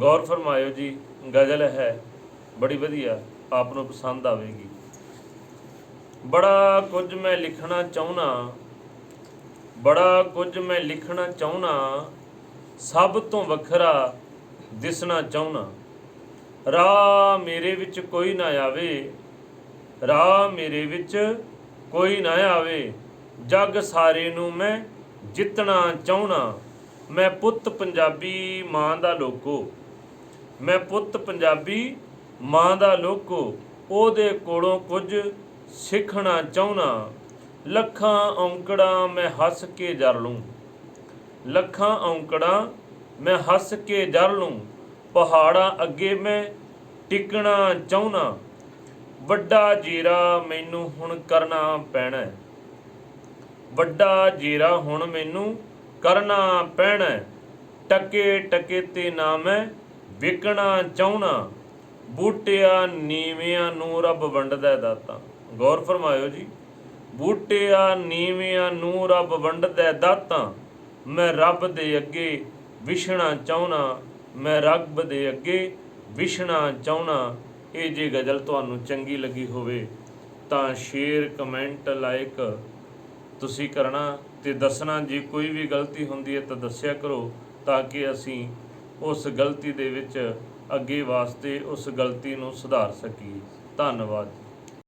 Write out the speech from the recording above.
ਗੌਰ ਫਰਮਾਇਓ ਜੀ, ਗਜ਼ਲ ਹੈ, ਬੜੀ ਵਧੀਆ, ਆਪ ਨੂੰ ਪਸੰਦ ਆਵੇਗੀ। ਬੜਾ ਕੁਝ ਮੈਂ ਲਿਖਣਾ ਚਾਹੁੰਨਾ, ਬੜਾ ਕੁਝ ਮੈਂ ਲਿਖਣਾ ਚਾਹੁੰਨਾ, ਸਭ ਤੋਂ ਵੱਖਰਾ ਦਿਸਣਾ ਚਾਹੁੰਨਾ। ਰਾਹ ਮੇਰੇ ਵਿੱਚ ਕੋਈ ਨਾ ਆਵੇ, ਰਾਹ ਮੇਰੇ ਵਿੱਚ ਕੋਈ ਨਾ ਆਵੇ, ਜੱਗ ਸਾਰੇ ਨੂੰ ਮੈਂ ਜਿੱਤਣਾ ਚਾਹੁੰਨਾ। ਮੈਂ ਪੁੱਤ ਪੰਜਾਬੀ ਮਾਂ ਦਾ ਲੋਕੋ। ਮੈਂ ਪੁੱਤ ਪੰਜਾਬੀ, ਮਾਂ ਦਾ ਲੋਕੋ, ਉਹਦੇ ਕੋਲੋਂ ਕੁਝ ਸਿੱਖਣਾ ਚਾਹੁੰਨਾ। ਲੱਖਾਂ ਔਂਕੜਾਂ ਮੈਂ ਹੱਸ ਕੇ ਜਰ ਲੂੰ। ਲੱਖਾਂ ਔਂਕੜਾਂ ਮੈਂ ਹੱਸ ਕੇ ਜਰ ਲੂੰ। ਪਹਾੜਾਂ ਅੱਗੇ ਮੈਂ ਟਿਕਣਾ ਚਾਹੁੰਨਾ। ਵੱਡਾ ਜੀਰਾ ਮੈਨੂੰ ਹੁਣ ਕਰਨਾ ਪੈਣਾ। ਵੱਡਾ ਜੀਰਾ ਹੁਣ ਮੈਨੂੰ ਕਰਨਾ ਪੈਣਾ। ਟਕੇ ਟਕੇ ਤੇ ਨਾ ਮੈਂ ਵਿਕਣਾ ਚਾਹੁੰਨਾ ਬੂਟਿਆਂ ਨੀਵਿਆਂ ਨੂੰ ਰੱਬ ਵੰਡਦਾ ਹੈ ਦਾਤਾ। ਗੌਰ ਫਰਮਾਇਓ ਜੀ, ਬੂਟਿਆਂ ਨੀਵਿਆਂ ਨੂੰ ਰੱਬ ਵੰਡਦਾ ਹੈ ਦਾਤਾ। ਮੈਂ ਰੱਬ ਦੇ ਅੱਗੇ ਵਿਛਣਾ ਚਾਹੁੰਨਾ ਮੈਂ ਰੱਬ ਦੇ ਅੱਗੇ ਵਿਛਣਾ ਚਾਹੁੰਨਾ ਇਹ ਜੇ ਗਜ਼ਲ ਤੁਹਾਨੂੰ ਚੰਗੀ ਲੱਗੀ ਹੋਵੇ, ਤਾਂ ਸ਼ੇਅਰ, ਕਮੈਂਟ ਲਾਈਕ ਤੁਸੀਂ ਕਰਨਾ ਤੇ ਦੱਸਣਾ। ਜੇ ਕੋਈ ਵੀ ਗਲਤੀ ਹੁੰਦੀ ਹੈ ਤਾਂ ਦੱਸਿਆ ਕਰੋ, ਤਾਂ ਕਿ ਅਸੀਂ ਉਸ ਗਲਤੀ ਦੇ ਵਿੱਚ ਅੱਗੇ ਵਾਸਤੇ ਉਸ ਗਲਤੀ ਨੂੰ ਸੁਧਾਰ ਸਕੀਏ। ਧੰਨਵਾਦ